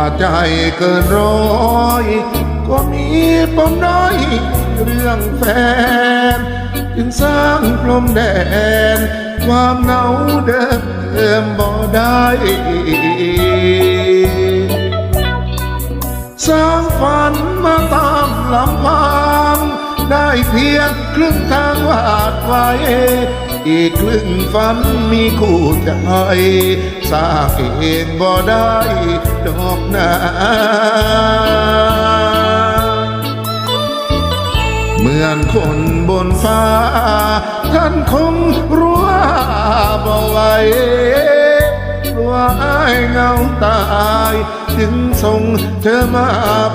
หัวใจเกินร้อย ก็มีปมด้อยเรื่องแฟน จึงสร้างพรมแดน ความเหงาเดิมเติมบ่ได้สร้างฝันมาตามลำพังได้เพียงครึ่งทางวาดไว้ อีกครึ่งฝันมีคู่ใจสร้างเองบ่ได้ดอกนาเหมือนคนบนฟ้า ท่านคงรู้ว่าบ่ไหวกลัวอายเงาตายจึงส่งเธอมา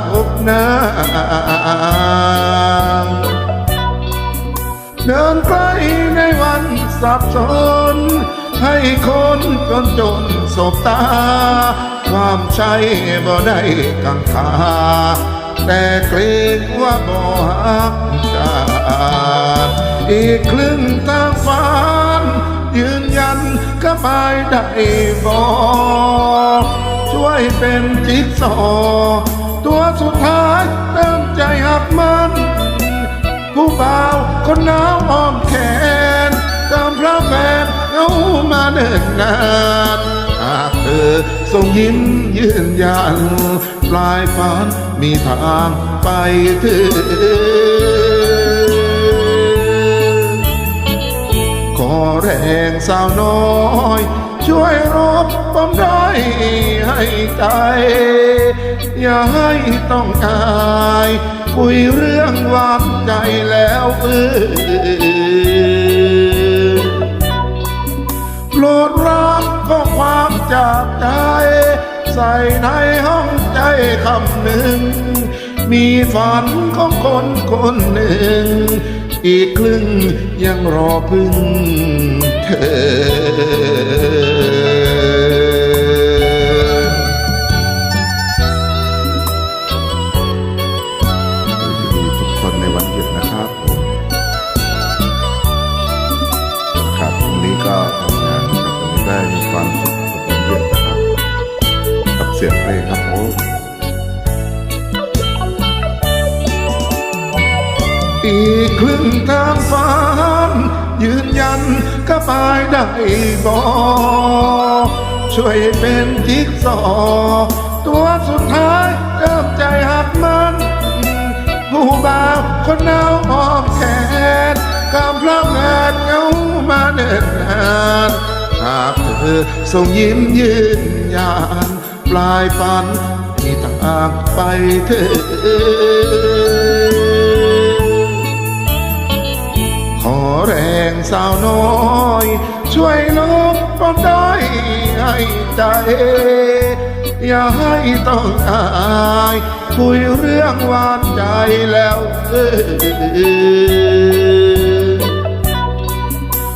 พบหน้า เดินใกลในวันสับสน ให้คนจนจนสบตา ความใช่บ่ได้กังขา แต่เกรงว่าบ่ฮักกันอีกครึ่งทางฝันยืนยันก็ไปได้บ่ช่วยเป็นจิ๊กซอตัวสุดท้ายเติมใจหักมัน ผู้บ่าว คนหนาวอ้อมแขนตามพระแฟนเอามาเนิ่นนานหากเธอส่งยิ้มยืนยัน ปลายฝันมีทางไปถึงขอแรงสาวน้อย ช่วยรบปมด้อยให้ใจ อย่าให้ต้องอาย คุยเรื่องวานใจแล้วเออโปรดรับข้อความจากใจ ใส่ในห้องใจคำหนึ่ง มีฝันของคนคนหนึ่ง อีกครึ่งยังรอพึ่งเธอ อีความสุขกับวันนะครับกับเสียงเพลงครับผมอีกครึ่งทางฝันยืนยันก็ไปได้บอกช่วยเป็นจิ๊กซอตัวสุดท้ายเริ่มใจหักมันผู้บ่าวคนหนาวอ้อมแขนกำพร้อมงานเงามาเนิ่นนานหาก อส่งยิ้มยืนยานปลายฝันที่ต่างไปเธอ ขอแรงสาวน้อย ช่วยลบปมด้ให้ใจ อย่าให้ต้องอายคุยเรื่องหวานใจแล้วเออ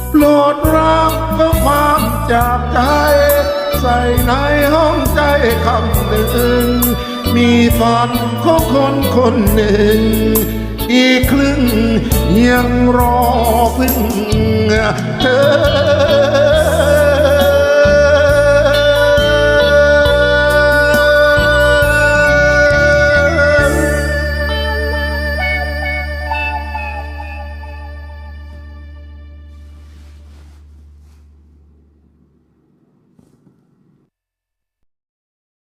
โปรดรับข้อความ จากใจ ใส่ในห้องใจคำหนึ่ง มีฝันของคนคนหนึ่ง อีกครึ่งยังรอพึ่งเธอ